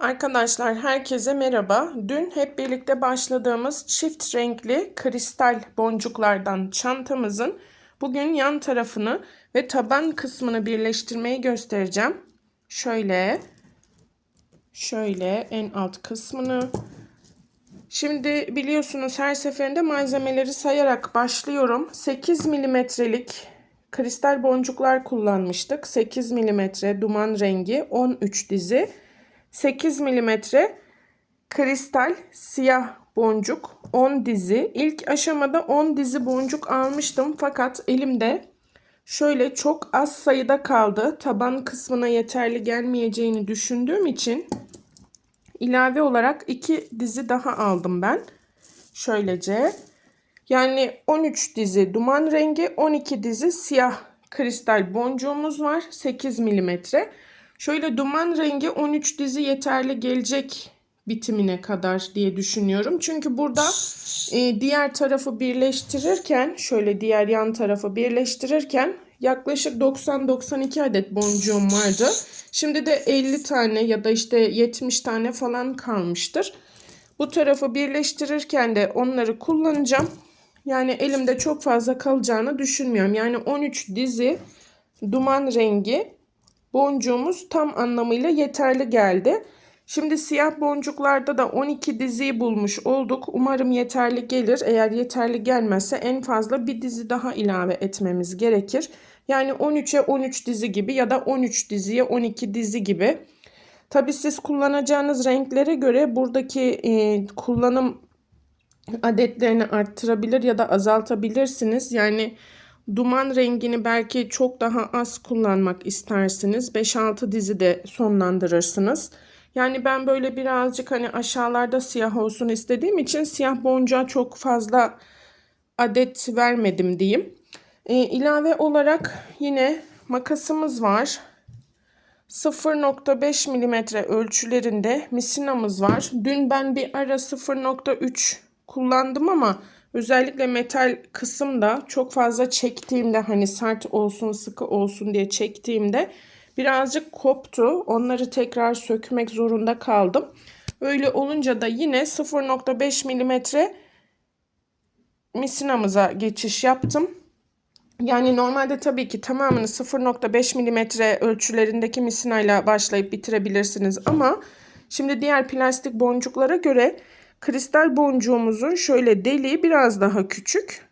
Arkadaşlar herkese merhaba. Dün hep birlikte başladığımız çift renkli kristal boncuklardan çantamızın bugün yan tarafını ve taban kısmını birleştirmeyi göstereceğim. Şöyle, şöyle en alt kısmını. Şimdi biliyorsunuz her seferinde malzemeleri sayarak başlıyorum. 8 milimetrelik kristal boncuklar kullanmıştık. 8 milimetre duman rengi 13 dizi. 8 milimetre kristal siyah boncuk 10 dizi. İlk aşamada 10 dizi boncuk almıştım fakat elimde şöyle çok az sayıda kaldı. Taban kısmına yeterli gelmeyeceğini düşündüğüm için ilave olarak 2 dizi daha aldım ben. Şöylece yani 13 dizi duman rengi 12 dizi siyah kristal boncuğumuz var 8 milimetre. Şöyle duman rengi 13 dizi yeterli gelecek bitimine kadar diye düşünüyorum. Çünkü burada e, diğer tarafı birleştirirken şöyle diğer yan tarafı birleştirirken yaklaşık 90-92 adet boncuğum vardı. Şimdi de 50 tane ya da işte 70 tane falan kalmıştır. Bu tarafı birleştirirken de onları kullanacağım. Yani elimde çok fazla kalacağını düşünmüyorum. Yani 13 dizi duman rengi boncuğumuz tam anlamıyla yeterli geldi. Şimdi siyah boncuklarda da 12 diziyi bulmuş olduk. Umarım yeterli gelir. Eğer yeterli gelmezse en fazla bir dizi daha ilave etmemiz gerekir. Yani 13'e 13 dizi gibi ya da 13 diziye 12 dizi gibi. Tabi siz kullanacağınız renklere göre buradaki e, kullanım adetlerini arttırabilir ya da azaltabilirsiniz. Yani Duman rengini belki çok daha az kullanmak istersiniz. 5-6 dizi de sonlandırırsınız. Yani ben böyle birazcık hani aşağılarda siyah olsun istediğim için siyah boncuğa çok fazla adet vermedim diyeyim. E, ilave olarak yine makasımız var. 0.5 mm ölçülerinde misinamız var. Dün ben bir ara 0.3 kullandım ama Özellikle metal kısımda çok fazla çektiğimde hani sert olsun sıkı olsun diye çektiğimde birazcık koptu. Onları tekrar sökmek zorunda kaldım. Öyle olunca da yine 0.5 milimetre misinamıza geçiş yaptım. Yani normalde tabii ki tamamını 0.5 milimetre ölçülerindeki misinayla başlayıp bitirebilirsiniz ama şimdi diğer plastik boncuklara göre kristal boncuğumuzun şöyle deliği biraz daha küçük.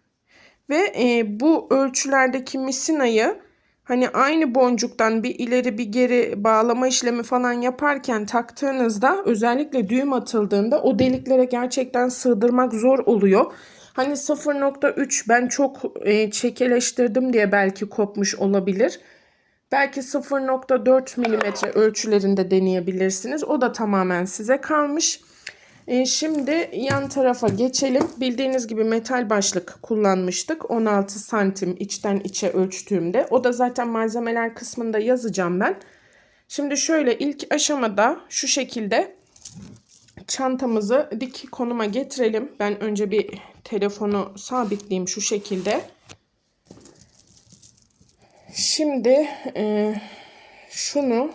Ve e, bu ölçülerdeki misinayı hani aynı boncuktan bir ileri bir geri bağlama işlemi falan yaparken taktığınızda özellikle düğüm atıldığında o deliklere gerçekten sığdırmak zor oluyor. Hani 0.3 ben çok e, çekeleştirdim diye belki kopmuş olabilir. Belki 0.4 mm ölçülerinde deneyebilirsiniz. O da tamamen size kalmış. E, şimdi yan tarafa geçelim. Bildiğiniz gibi metal başlık kullanmıştık. 16 santim içten içe ölçtüğümde. O da zaten malzemeler kısmında yazacağım ben. Şimdi şöyle ilk aşamada şu şekilde çantamızı dik konuma getirelim. Ben önce bir telefonu sabitleyeyim şu şekilde. Şimdi e, şunu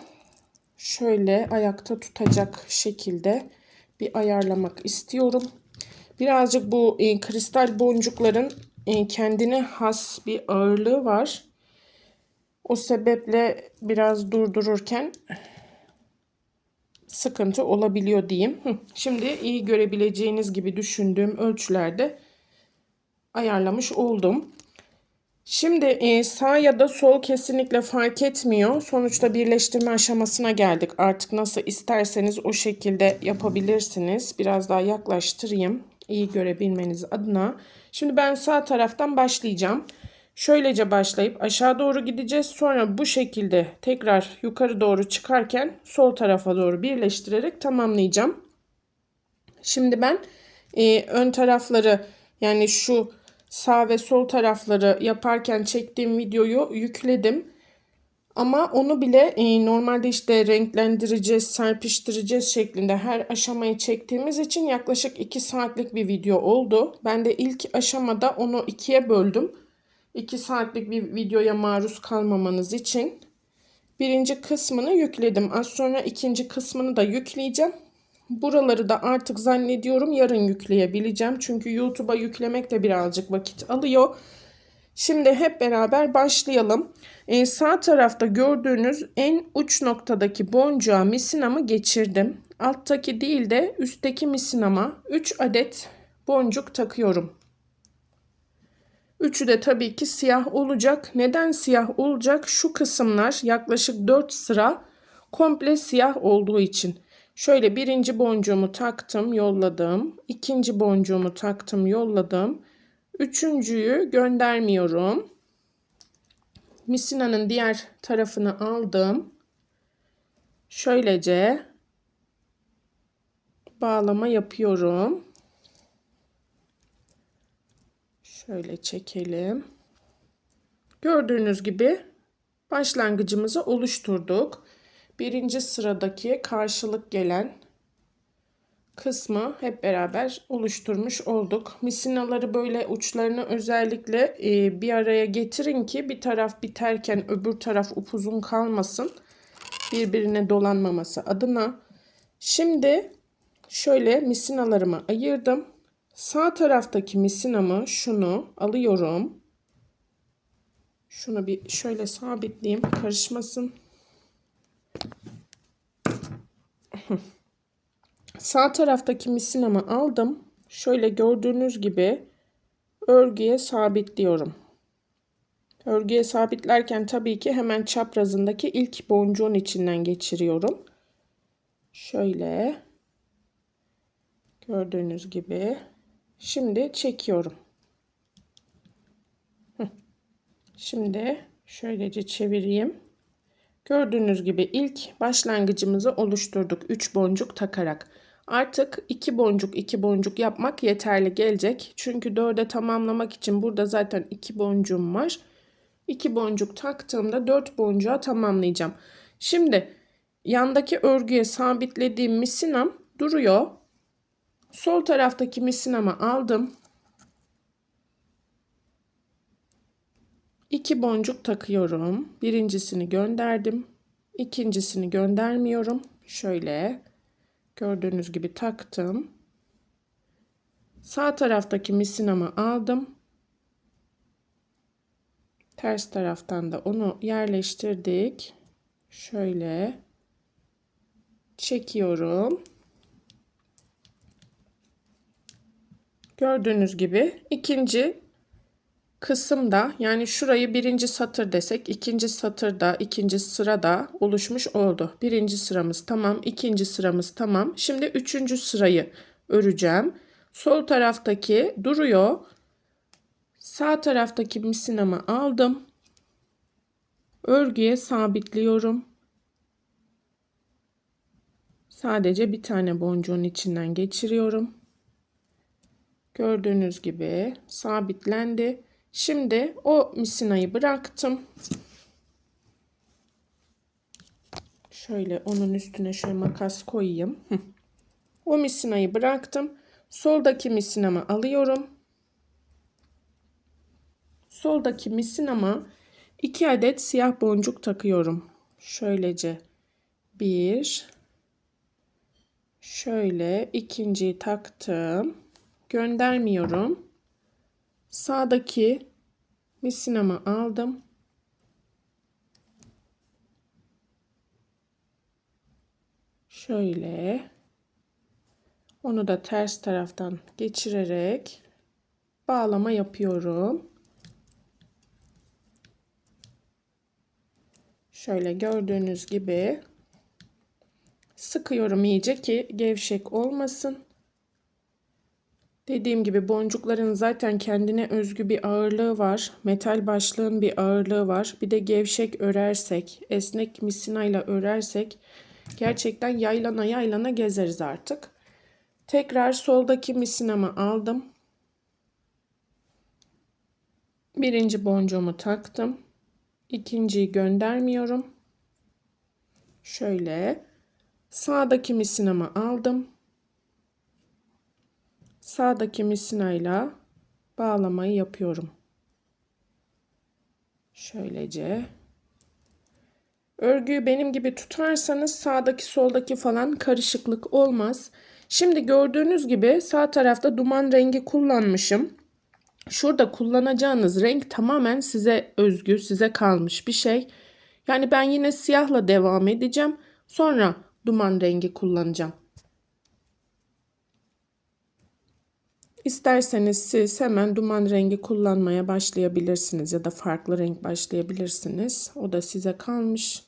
şöyle ayakta tutacak şekilde bir ayarlamak istiyorum. Birazcık bu e, kristal boncukların e, kendine has bir ağırlığı var. O sebeple biraz durdururken sıkıntı olabiliyor diyeyim. Şimdi iyi görebileceğiniz gibi düşündüğüm ölçülerde ayarlamış oldum. Şimdi e, sağ ya da sol kesinlikle fark etmiyor. Sonuçta birleştirme aşamasına geldik. Artık nasıl isterseniz o şekilde yapabilirsiniz. Biraz daha yaklaştırayım. iyi görebilmeniz adına. Şimdi ben sağ taraftan başlayacağım. Şöylece başlayıp aşağı doğru gideceğiz. Sonra bu şekilde tekrar yukarı doğru çıkarken sol tarafa doğru birleştirerek tamamlayacağım. Şimdi ben e, ön tarafları yani şu sağ ve sol tarafları yaparken çektiğim videoyu yükledim. Ama onu bile e, normalde işte renklendireceğiz, serpiştireceğiz şeklinde her aşamayı çektiğimiz için yaklaşık 2 saatlik bir video oldu. Ben de ilk aşamada onu ikiye böldüm. 2 saatlik bir videoya maruz kalmamanız için birinci kısmını yükledim. Az sonra ikinci kısmını da yükleyeceğim. Buraları da artık zannediyorum yarın yükleyebileceğim. Çünkü YouTube'a yüklemek de birazcık vakit alıyor. Şimdi hep beraber başlayalım. Ee, sağ tarafta gördüğünüz en uç noktadaki boncuğa misinamı geçirdim. Alttaki değil de üstteki misinama 3 adet boncuk takıyorum. Üçü de tabii ki siyah olacak. Neden siyah olacak? Şu kısımlar yaklaşık 4 sıra komple siyah olduğu için. Şöyle birinci boncuğumu taktım, yolladım. İkinci boncuğumu taktım, yolladım. Üçüncüyü göndermiyorum. Misinanın diğer tarafını aldım. Şöylece bağlama yapıyorum. Şöyle çekelim. Gördüğünüz gibi başlangıcımızı oluşturduk. Birinci sıradaki karşılık gelen kısmı hep beraber oluşturmuş olduk. Misinaları böyle uçlarını özellikle e, bir araya getirin ki bir taraf biterken öbür taraf upuzun kalmasın. Birbirine dolanmaması adına. Şimdi şöyle misinalarımı ayırdım. Sağ taraftaki misinamı şunu alıyorum. Şunu bir şöyle sabitleyeyim karışmasın. Sağ taraftaki misinamı aldım. Şöyle gördüğünüz gibi örgüye sabitliyorum. Örgüye sabitlerken tabii ki hemen çaprazındaki ilk boncuğun içinden geçiriyorum. Şöyle gördüğünüz gibi Şimdi çekiyorum. Şimdi şöylece çevireyim. Gördüğünüz gibi ilk başlangıcımızı oluşturduk 3 boncuk takarak. Artık 2 boncuk 2 boncuk yapmak yeterli gelecek. Çünkü 4'e tamamlamak için burada zaten 2 boncuğum var. 2 boncuk taktığımda 4 boncuğa tamamlayacağım. Şimdi yandaki örgüye sabitlediğim misinam duruyor. Sol taraftaki misinamı aldım. İki boncuk takıyorum. Birincisini gönderdim. İkincisini göndermiyorum. Şöyle gördüğünüz gibi taktım. Sağ taraftaki misinamı aldım. Ters taraftan da onu yerleştirdik. Şöyle çekiyorum. Gördüğünüz gibi ikinci kısımda yani şurayı birinci satır desek ikinci satırda ikinci sırada oluşmuş oldu. Birinci sıramız tamam ikinci sıramız tamam. Şimdi üçüncü sırayı öreceğim. Sol taraftaki duruyor. Sağ taraftaki misinamı aldım. Örgüye sabitliyorum. Sadece bir tane boncuğun içinden geçiriyorum. Gördüğünüz gibi sabitlendi. Şimdi o misinayı bıraktım. Şöyle onun üstüne şöyle makas koyayım. O misinayı bıraktım. Soldaki misinamı alıyorum. Soldaki misinama iki adet siyah boncuk takıyorum. Şöylece bir, şöyle ikinciyi taktım göndermiyorum. Sağdaki misinamı aldım. Şöyle onu da ters taraftan geçirerek bağlama yapıyorum. Şöyle gördüğünüz gibi sıkıyorum iyice ki gevşek olmasın. Dediğim gibi boncukların zaten kendine özgü bir ağırlığı var. Metal başlığın bir ağırlığı var. Bir de gevşek örersek, esnek misinayla örersek gerçekten yaylana yaylana gezeriz artık. Tekrar soldaki misinamı aldım. Birinci boncuğumu taktım. İkinciyi göndermiyorum. Şöyle sağdaki misinamı aldım sağdaki misinayla bağlamayı yapıyorum. Şöylece Örgüyü benim gibi tutarsanız sağdaki soldaki falan karışıklık olmaz. Şimdi gördüğünüz gibi sağ tarafta duman rengi kullanmışım. Şurada kullanacağınız renk tamamen size özgü, size kalmış bir şey. Yani ben yine siyahla devam edeceğim. Sonra duman rengi kullanacağım. İsterseniz siz hemen duman rengi kullanmaya başlayabilirsiniz ya da farklı renk başlayabilirsiniz. O da size kalmış.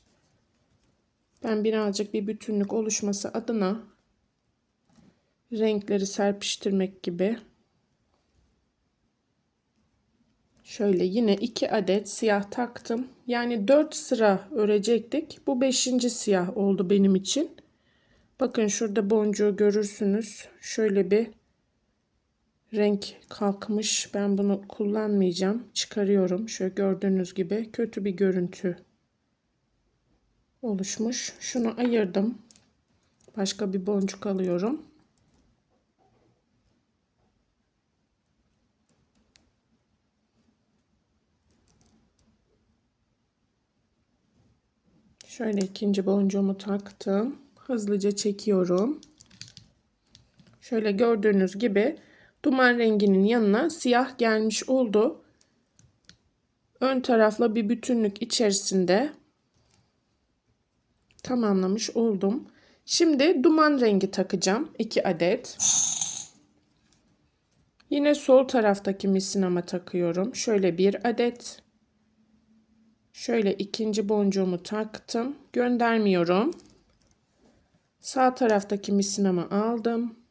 Ben birazcık bir bütünlük oluşması adına renkleri serpiştirmek gibi şöyle yine iki adet siyah taktım. Yani 4 sıra örecektik. Bu 5. siyah oldu benim için. Bakın şurada boncuğu görürsünüz. Şöyle bir renk kalkmış. Ben bunu kullanmayacağım. Çıkarıyorum. Şöyle gördüğünüz gibi kötü bir görüntü oluşmuş. Şunu ayırdım. Başka bir boncuk alıyorum. Şöyle ikinci boncuğumu taktım. Hızlıca çekiyorum. Şöyle gördüğünüz gibi duman renginin yanına siyah gelmiş oldu. Ön tarafla bir bütünlük içerisinde tamamlamış oldum. Şimdi duman rengi takacağım. 2 adet. Yine sol taraftaki misinama takıyorum. Şöyle bir adet. Şöyle ikinci boncuğumu taktım. Göndermiyorum. Sağ taraftaki misinamı aldım.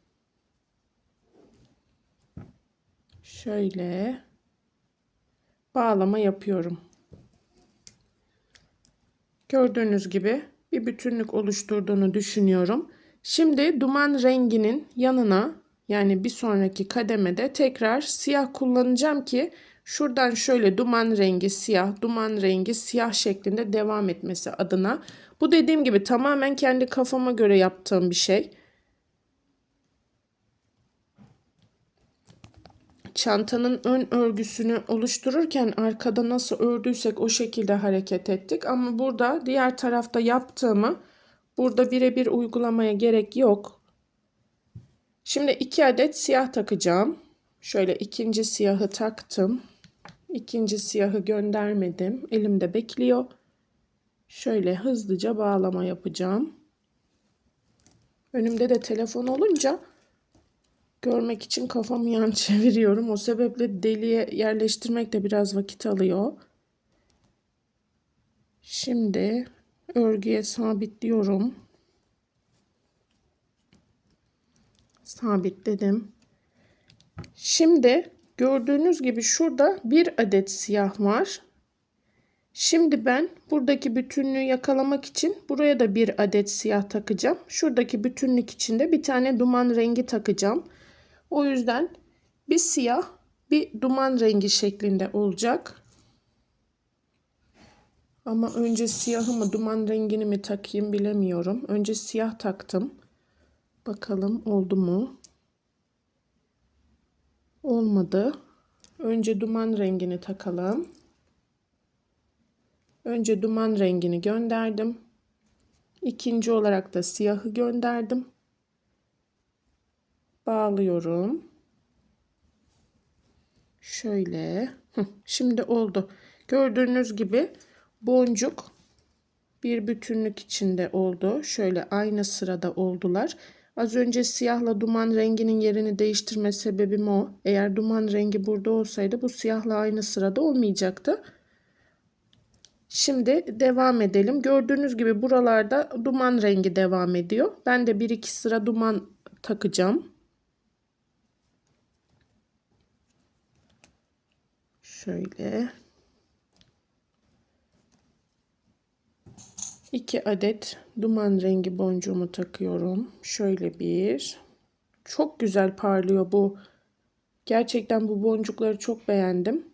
Şöyle bağlama yapıyorum. Gördüğünüz gibi bir bütünlük oluşturduğunu düşünüyorum. Şimdi duman renginin yanına yani bir sonraki kademede tekrar siyah kullanacağım ki şuradan şöyle duman rengi siyah, duman rengi siyah şeklinde devam etmesi adına. Bu dediğim gibi tamamen kendi kafama göre yaptığım bir şey. Çantanın ön örgüsünü oluştururken arkada nasıl ördüysek o şekilde hareket ettik. Ama burada diğer tarafta yaptığımı burada birebir uygulamaya gerek yok. Şimdi iki adet siyah takacağım. Şöyle ikinci siyahı taktım. İkinci siyahı göndermedim. Elimde bekliyor. Şöyle hızlıca bağlama yapacağım. Önümde de telefon olunca görmek için kafamı yan çeviriyorum. O sebeple deliğe yerleştirmek de biraz vakit alıyor. Şimdi örgüye sabitliyorum. Sabitledim. Şimdi gördüğünüz gibi şurada bir adet siyah var. Şimdi ben buradaki bütünlüğü yakalamak için buraya da bir adet siyah takacağım. Şuradaki bütünlük içinde bir tane duman rengi takacağım. O yüzden bir siyah bir duman rengi şeklinde olacak. Ama önce siyahı mı duman rengini mi takayım bilemiyorum. Önce siyah taktım. Bakalım oldu mu? Olmadı. Önce duman rengini takalım. Önce duman rengini gönderdim. İkinci olarak da siyahı gönderdim bağlıyorum. Şöyle. Şimdi oldu. Gördüğünüz gibi boncuk bir bütünlük içinde oldu. Şöyle aynı sırada oldular. Az önce siyahla duman renginin yerini değiştirme sebebim o. Eğer duman rengi burada olsaydı bu siyahla aynı sırada olmayacaktı. Şimdi devam edelim. Gördüğünüz gibi buralarda duman rengi devam ediyor. Ben de bir iki sıra duman takacağım. Şöyle. 2 adet duman rengi boncuğumu takıyorum. Şöyle bir. Çok güzel parlıyor bu. Gerçekten bu boncukları çok beğendim.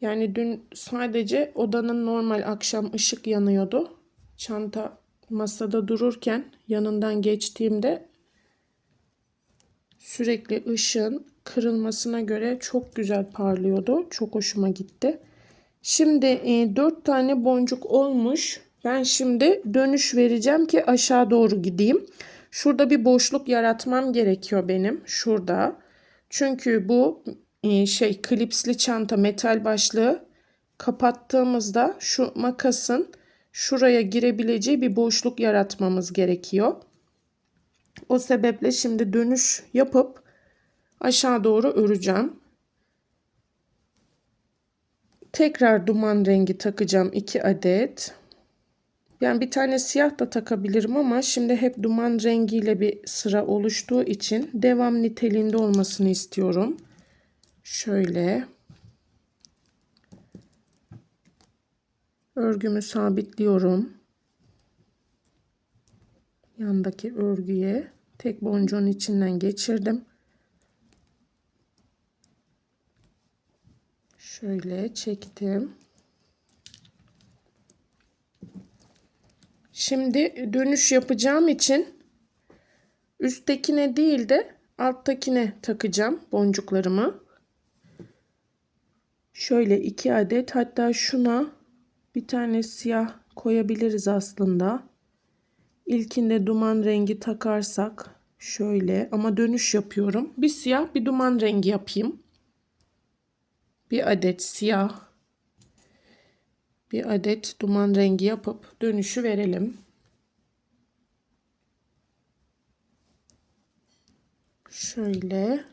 Yani dün sadece odanın normal akşam ışık yanıyordu. Çanta masada dururken yanından geçtiğimde sürekli ışığın kırılmasına göre çok güzel parlıyordu. Çok hoşuma gitti. Şimdi e, 4 tane boncuk olmuş. Ben şimdi dönüş vereceğim ki aşağı doğru gideyim. Şurada bir boşluk yaratmam gerekiyor benim. Şurada. Çünkü bu e, şey klipsli çanta metal başlığı kapattığımızda şu makasın şuraya girebileceği bir boşluk yaratmamız gerekiyor. O sebeple şimdi dönüş yapıp aşağı doğru öreceğim. Tekrar duman rengi takacağım 2 adet. Yani bir tane siyah da takabilirim ama şimdi hep duman rengiyle bir sıra oluştuğu için devam niteliğinde olmasını istiyorum. Şöyle. Örgümü sabitliyorum. Yandaki örgüye tek boncuğun içinden geçirdim. Şöyle çektim. Şimdi dönüş yapacağım için üsttekine değil de alttakine takacağım boncuklarımı. Şöyle iki adet hatta şuna bir tane siyah koyabiliriz aslında. İlkinde duman rengi takarsak şöyle ama dönüş yapıyorum. Bir siyah bir duman rengi yapayım. Bir adet siyah bir adet duman rengi yapıp dönüşü verelim. Şöyle.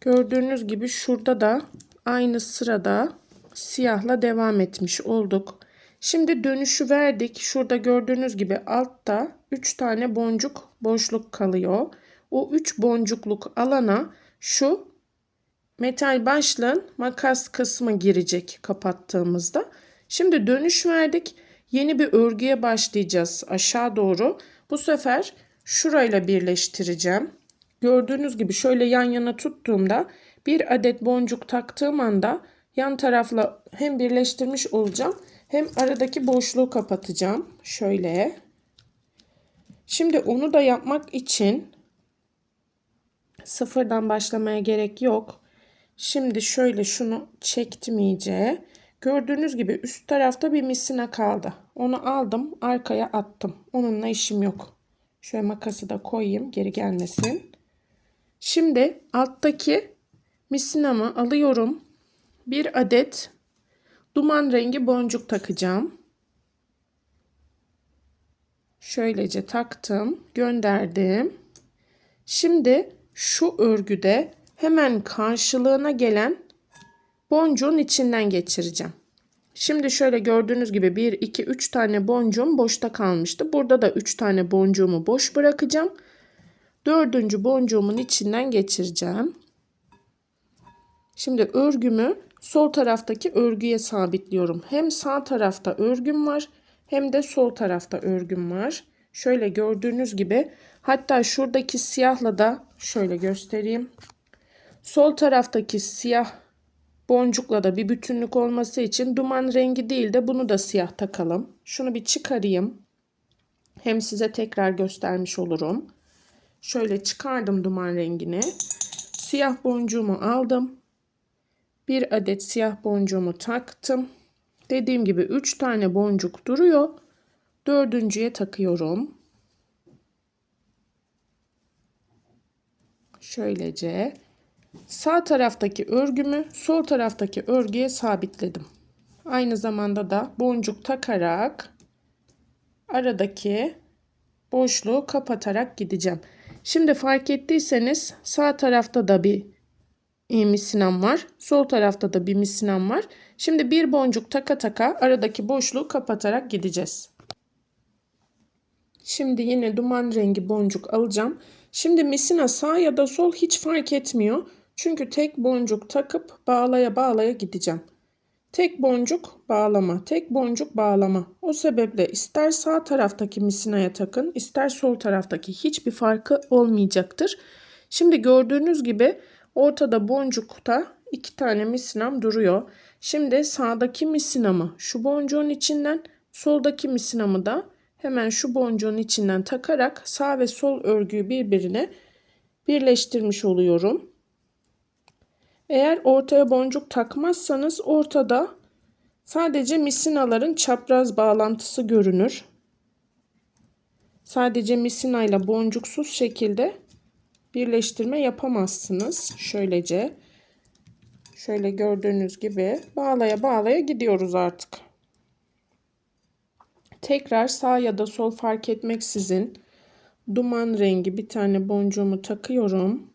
Gördüğünüz gibi şurada da aynı sırada siyahla devam etmiş olduk. Şimdi dönüşü verdik. Şurada gördüğünüz gibi altta 3 tane boncuk boşluk kalıyor. O 3 boncukluk alana şu metal başlığın makas kısmı girecek kapattığımızda. Şimdi dönüş verdik. Yeni bir örgüye başlayacağız aşağı doğru. Bu sefer şurayla birleştireceğim. Gördüğünüz gibi şöyle yan yana tuttuğumda bir adet boncuk taktığım anda yan tarafla hem birleştirmiş olacağım hem aradaki boşluğu kapatacağım. Şöyle. Şimdi onu da yapmak için sıfırdan başlamaya gerek yok. Şimdi şöyle şunu çektim iyice. Gördüğünüz gibi üst tarafta bir misina kaldı. Onu aldım arkaya attım. Onunla işim yok. Şöyle makası da koyayım geri gelmesin. Şimdi alttaki misinamı alıyorum. Bir adet duman rengi boncuk takacağım. Şöylece taktım, gönderdim. Şimdi şu örgüde hemen karşılığına gelen boncuğun içinden geçireceğim. Şimdi şöyle gördüğünüz gibi 1, 2, 3 tane boncuğum boşta kalmıştı. Burada da 3 tane boncuğumu boş bırakacağım. Dördüncü boncuğumun içinden geçireceğim. Şimdi örgümü sol taraftaki örgüye sabitliyorum. Hem sağ tarafta örgüm var hem de sol tarafta örgüm var. Şöyle gördüğünüz gibi hatta şuradaki siyahla da şöyle göstereyim. Sol taraftaki siyah boncukla da bir bütünlük olması için duman rengi değil de bunu da siyah takalım. Şunu bir çıkarayım. Hem size tekrar göstermiş olurum. Şöyle çıkardım duman rengini. Siyah boncuğumu aldım. Bir adet siyah boncuğumu taktım. Dediğim gibi 3 tane boncuk duruyor. Dördüncüye takıyorum. Şöylece Sağ taraftaki örgümü sol taraftaki örgüye sabitledim. Aynı zamanda da boncuk takarak aradaki boşluğu kapatarak gideceğim. Şimdi fark ettiyseniz sağ tarafta da bir misinam var. Sol tarafta da bir misinam var. Şimdi bir boncuk taka taka aradaki boşluğu kapatarak gideceğiz. Şimdi yine duman rengi boncuk alacağım. Şimdi misina sağ ya da sol hiç fark etmiyor. Çünkü tek boncuk takıp bağlaya bağlaya gideceğim. Tek boncuk bağlama, tek boncuk bağlama. O sebeple ister sağ taraftaki misinaya takın, ister sol taraftaki hiçbir farkı olmayacaktır. Şimdi gördüğünüz gibi ortada boncukta iki tane misinam duruyor. Şimdi sağdaki misinamı şu boncuğun içinden, soldaki misinamı da hemen şu boncuğun içinden takarak sağ ve sol örgüyü birbirine birleştirmiş oluyorum. Eğer ortaya boncuk takmazsanız ortada sadece misinaların çapraz bağlantısı görünür. Sadece misinayla boncuksuz şekilde birleştirme yapamazsınız. Şöylece şöyle gördüğünüz gibi bağlaya bağlaya gidiyoruz artık. Tekrar sağ ya da sol fark etmeksizin duman rengi bir tane boncuğumu takıyorum.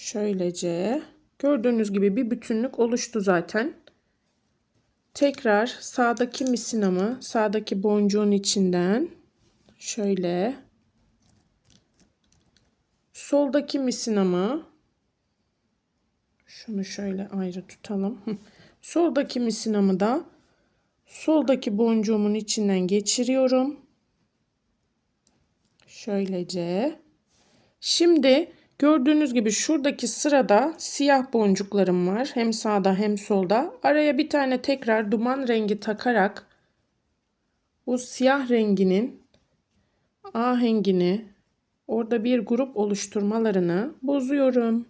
Şöylece gördüğünüz gibi bir bütünlük oluştu zaten. Tekrar sağdaki misinamı sağdaki boncuğun içinden şöyle soldaki misinamı şunu şöyle ayrı tutalım. Soldaki misinamı da soldaki boncuğumun içinden geçiriyorum. Şöylece. Şimdi gördüğünüz gibi şuradaki sırada siyah boncuklarım var. Hem sağda hem solda. Araya bir tane tekrar duman rengi takarak bu siyah renginin ahengini orada bir grup oluşturmalarını bozuyorum.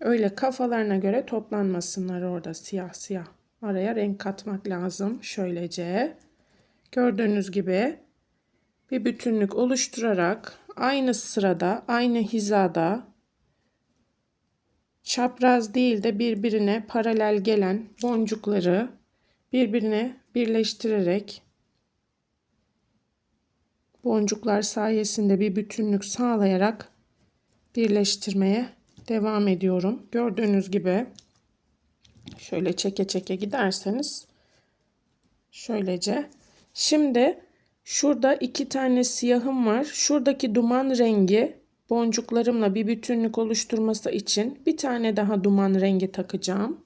Öyle kafalarına göre toplanmasınlar orada siyah siyah. Araya renk katmak lazım. Şöylece gördüğünüz gibi bir bütünlük oluşturarak aynı sırada, aynı hizada çapraz değil de birbirine paralel gelen boncukları birbirine birleştirerek boncuklar sayesinde bir bütünlük sağlayarak birleştirmeye devam ediyorum. Gördüğünüz gibi şöyle çeke çeke giderseniz şöylece. Şimdi şurada iki tane siyahım var. Şuradaki duman rengi boncuklarımla bir bütünlük oluşturması için bir tane daha duman rengi takacağım.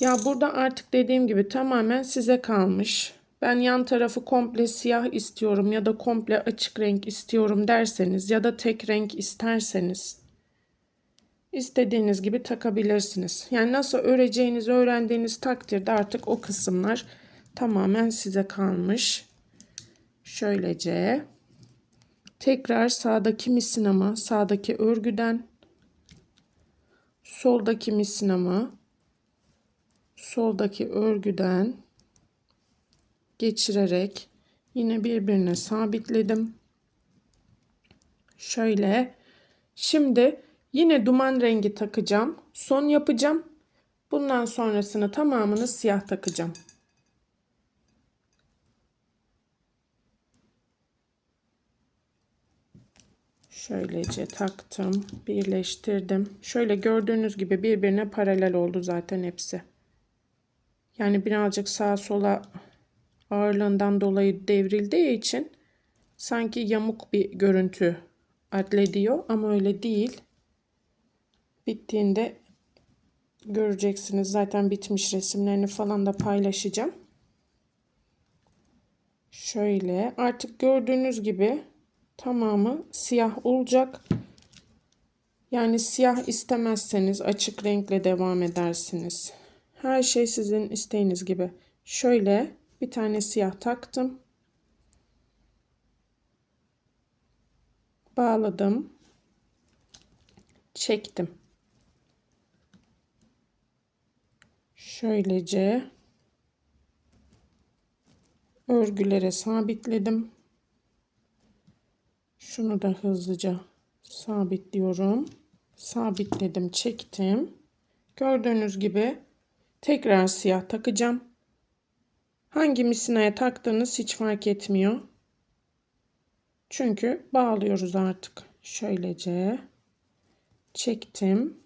Ya burada artık dediğim gibi tamamen size kalmış. Ben yan tarafı komple siyah istiyorum ya da komple açık renk istiyorum derseniz ya da tek renk isterseniz istediğiniz gibi takabilirsiniz. Yani nasıl öreceğinizi öğrendiğiniz takdirde artık o kısımlar tamamen size kalmış. Şöylece tekrar sağdaki misinamı sağdaki örgüden soldaki misinamı soldaki örgüden geçirerek yine birbirine sabitledim. Şöyle şimdi Yine duman rengi takacağım. Son yapacağım. Bundan sonrasını tamamını siyah takacağım. Şöylece taktım, birleştirdim. Şöyle gördüğünüz gibi birbirine paralel oldu zaten hepsi. Yani birazcık sağa sola ağırlığından dolayı devrildiği için sanki yamuk bir görüntü adlediyor ama öyle değil. Bittiğinde göreceksiniz. Zaten bitmiş resimlerini falan da paylaşacağım. Şöyle artık gördüğünüz gibi tamamı siyah olacak. Yani siyah istemezseniz açık renkle devam edersiniz. Her şey sizin isteğiniz gibi. Şöyle bir tane siyah taktım. Bağladım. Çektim. şöylece örgülere sabitledim. Şunu da hızlıca sabitliyorum. Sabitledim, çektim. Gördüğünüz gibi tekrar siyah takacağım. Hangi misinaya taktığınız hiç fark etmiyor. Çünkü bağlıyoruz artık. Şöylece çektim.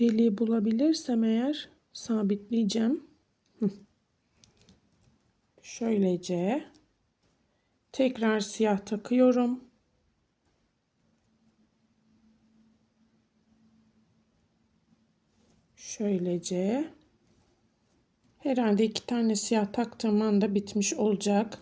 Deliği bulabilirsem eğer sabitleyeceğim. Şöylece tekrar siyah takıyorum. Şöylece herhalde iki tane siyah taktığım anda bitmiş olacak.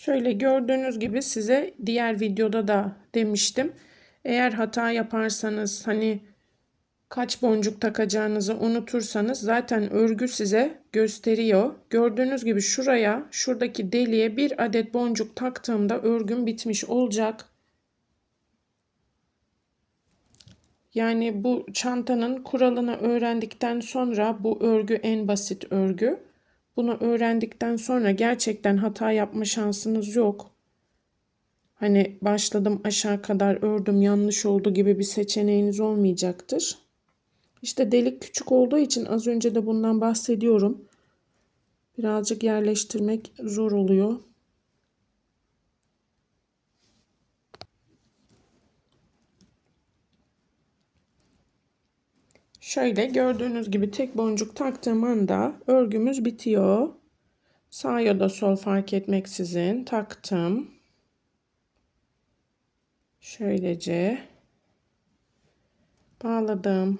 Şöyle gördüğünüz gibi size diğer videoda da demiştim. Eğer hata yaparsanız hani kaç boncuk takacağınızı unutursanız zaten örgü size gösteriyor. Gördüğünüz gibi şuraya şuradaki deliğe bir adet boncuk taktığımda örgüm bitmiş olacak. Yani bu çantanın kuralını öğrendikten sonra bu örgü en basit örgü. Bunu öğrendikten sonra gerçekten hata yapma şansınız yok. Hani başladım aşağı kadar ördüm yanlış oldu gibi bir seçeneğiniz olmayacaktır. İşte delik küçük olduğu için az önce de bundan bahsediyorum. Birazcık yerleştirmek zor oluyor. Şöyle gördüğünüz gibi tek boncuk taktığım anda örgümüz bitiyor. Sağ ya da sol fark etmeksizin taktım. Şöylece bağladım.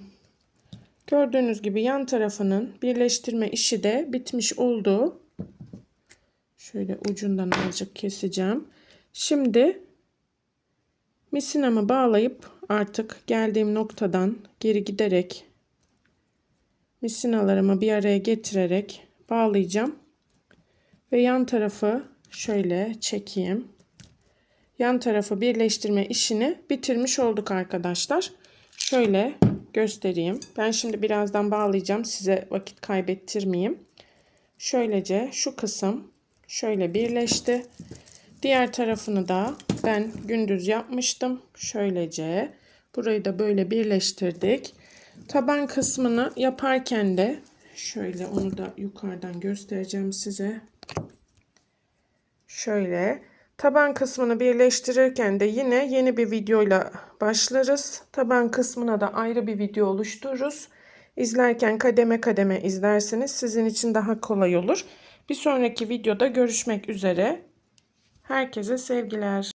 Gördüğünüz gibi yan tarafının birleştirme işi de bitmiş oldu. Şöyle ucundan azıcık keseceğim. Şimdi misinamı bağlayıp artık geldiğim noktadan geri giderek misinalarımı bir araya getirerek bağlayacağım. Ve yan tarafı şöyle çekeyim. Yan tarafı birleştirme işini bitirmiş olduk arkadaşlar. Şöyle göstereyim. Ben şimdi birazdan bağlayacağım. Size vakit kaybettirmeyeyim. Şöylece şu kısım şöyle birleşti. Diğer tarafını da ben gündüz yapmıştım. Şöylece burayı da böyle birleştirdik. Taban kısmını yaparken de şöyle onu da yukarıdan göstereceğim size. Şöyle taban kısmını birleştirirken de yine yeni bir videoyla başlarız. Taban kısmına da ayrı bir video oluştururuz. İzlerken kademe kademe izlerseniz sizin için daha kolay olur. Bir sonraki videoda görüşmek üzere. Herkese sevgiler.